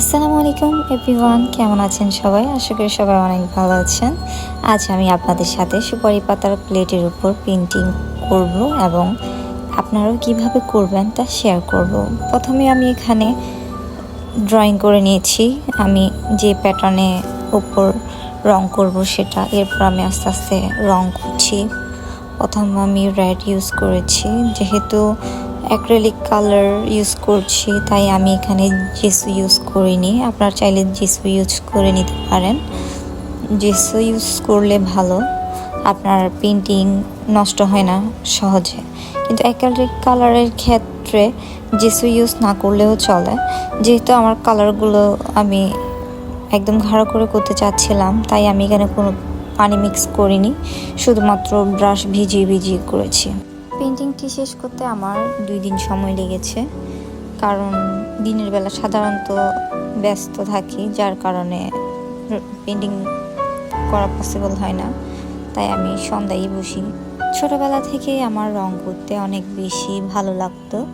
আসসালামু আলাইকুম, এভরিওয়ান। কেমন আছেন সবাই? আশা করি সবাই অনেক ভালো আছেন। আজ আমি আপনাদের সাথে সুপারি পাতার প্লেটের উপর পেন্টিং করব এবং আপনারাও কীভাবে করবেন তা শেয়ার করব। প্রথমে আমি এখানে ড্রয়িং করে নিয়েছি। আমি যে প্যাটার্নে উপর রং করব সেটা, এরপর আমি আস্তে আস্তে রং করছি। প্রথম আমি রেড ইউজ করেছি। যেহেতু অ্যাক্রেলিক কালার ইউজ করছি, তাই আমি এখানে জেসু ইউজ করিনি। আপনারা চাইলে জেসু ইউজ করে নিতে পারেন। জেসু ইউজ করলে ভালো, আপনার পেন্টিং নষ্ট হয় না সহজে। কিন্তু অ্যাক্রেলিক কালারের ক্ষেত্রে জেসু ইউজ না করলেও চলে। যেহেতু আমার কালারগুলো আমি একদম ঘাড়ো করে করতে চাচ্ছিলাম, তাই আমি এখানে কোনো পানি মিক্স করিনি। শুধুমাত্র ব্রাশ ভিজিয়ে ভিজিয়ে করেছি। পেন্টিংটি শেষ করতে আমার দুই দিন সময় লেগেছে। কারণ দিনের বেলা সাধারণত ব্যস্ত থাকি, যার কারণে পেন্টিং করা পসিবল হয় না। তাই আমি সন্ধ্যায় বসি। ছোটবেলা থেকে আমার রং করতে অনেক বেশি ভালো লাগতো,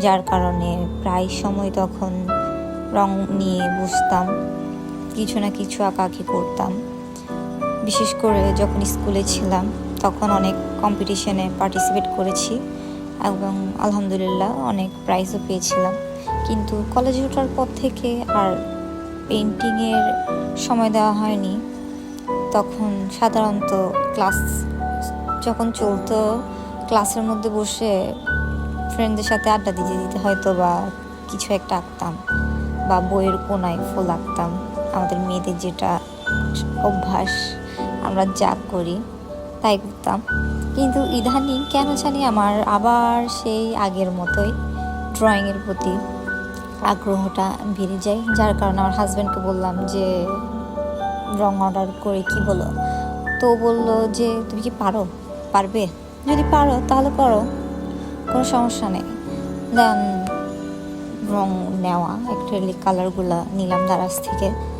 যার কারণে প্রায় সময় তখন রং নিয়ে বসতাম, কিছু না কিছু আঁকাআঁকি করতাম। বিশেষ করে যখন স্কুলে ছিলাম তখন অনেক কম্পিটিশনে পার্টিসিপেট করেছি এবং আলহামদুলিল্লাহ অনেক প্রাইজও পেয়েছিলাম। কিন্তু কলেজে ওঠার পর থেকে আর পেন্টিংয়ের সময় দেওয়া হয়নি। তখন সাধারণত ক্লাস যখন চলতো ক্লাসের মধ্যে বসে ফ্রেন্ডদের সাথে আড্ডা দিতে দিতে হয়তো বা কিছু একটা আঁকতাম বা বইয়ের কোনায় ফুল আঁকতাম। আমাদের মেয়েদের যেটা অভ্যাস, আমরা যা করি তাই করতাম। কিন্তু ইদানিং কেন জানি আমার আবার সেই আগের মতোই ড্রয়িংয়ের প্রতি আগ্রহটা বেড়ে যায়। যার কারণে আমার হাজব্যান্ডকে বললাম যে রং অর্ডার করে কি বলো? তো বলল যে, তুমি কি পারো? পারবে? যদি পারো, তাহলে করো। কোনো সমস্যা নেই। দেন রং নেওয়া অ্যাক্রেলিক কালারগুলো নিলাম দারাজ থেকে।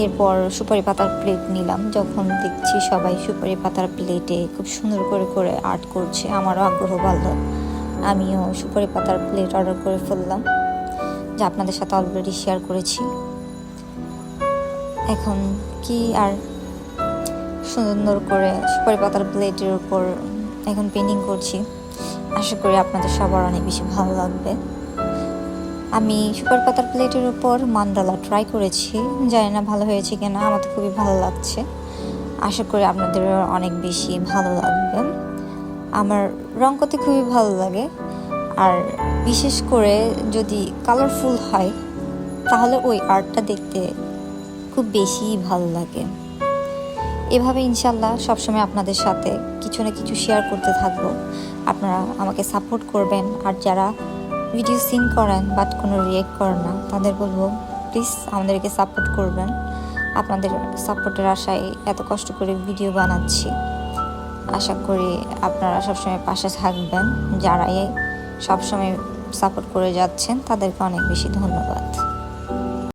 এরপর সুপারি পাতার প্লেট নিলাম। যখন দেখছি সবাই সুপারি পাতার প্লেটে খুব সুন্দর করে করে আর্ট করছে, আমারও আগ্রহ বাড়লো। আমিও সুপারি পাতার প্লেট অর্ডার করে ফেললাম, যা আপনাদের সাথে অলরেডি শেয়ার করেছি। এখন কি আর সুন্দর করে সুপারি পাতার প্লেটের উপর এখন পেন্টিং করছি। আশা করি আপনাদের সবার অনেক বেশি ভালো লাগবে। আমি সুপার পাতার প্লেটের উপর মান্ডালা ট্রাই করেছি। জানি না ভালো হয়েছে কিনা, আমার তো খুবই ভালো লাগছে। আশা করি আপনাদের অনেক বেশি ভালো লাগবে। আমার রং করতে খুবই ভালো লাগে। আর বিশেষ করে যদি কালারফুল হয়, তাহলে ওই আর্টটা দেখতে খুব বেশি ভালো লাগে। এভাবে ইনশাল্লাহ সবসময় আপনাদের সাথে কিছু না কিছু শেয়ার করতে থাকব। আপনারা আমাকে সাপোর্ট করবেন। আর যারা ভিডিও সিন করেন বাট কোনো রিয়েক্ট করেন না। তাদের বলব প্লিজ আমাদেরকে সাপোর্ট করবেন। আপনাদের সাপোর্টের আশায় এত কষ্ট করে ভিডিও বানাচ্ছি। আশা করি আপনারা সবসময় পাশে থাকবেন। যারাই সবসময় সাপোর্ট করে যাচ্ছেন, তাদেরকে অনেক বেশি ধন্যবাদ।